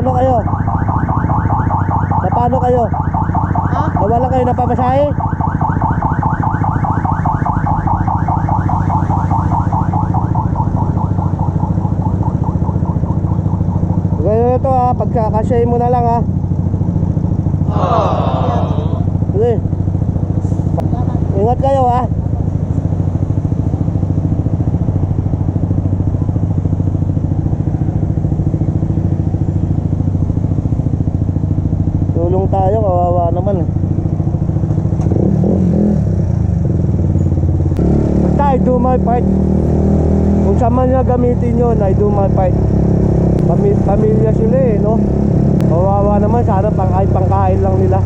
Napano kayo? Napano kayo? Ha? Nawala kayo napamasahe? Ganyan ito ha, pagkakasyahin mo na lang ah. ah. ha. Aww. Ingat kayo ha. Tulong tayo, kawawa naman eh. Basta I do my part. Kung saan man niya gamitin yun, I do my part. Pami pamilya sila eh, no? Kawawa naman, sana pangkain pangkain lang nila.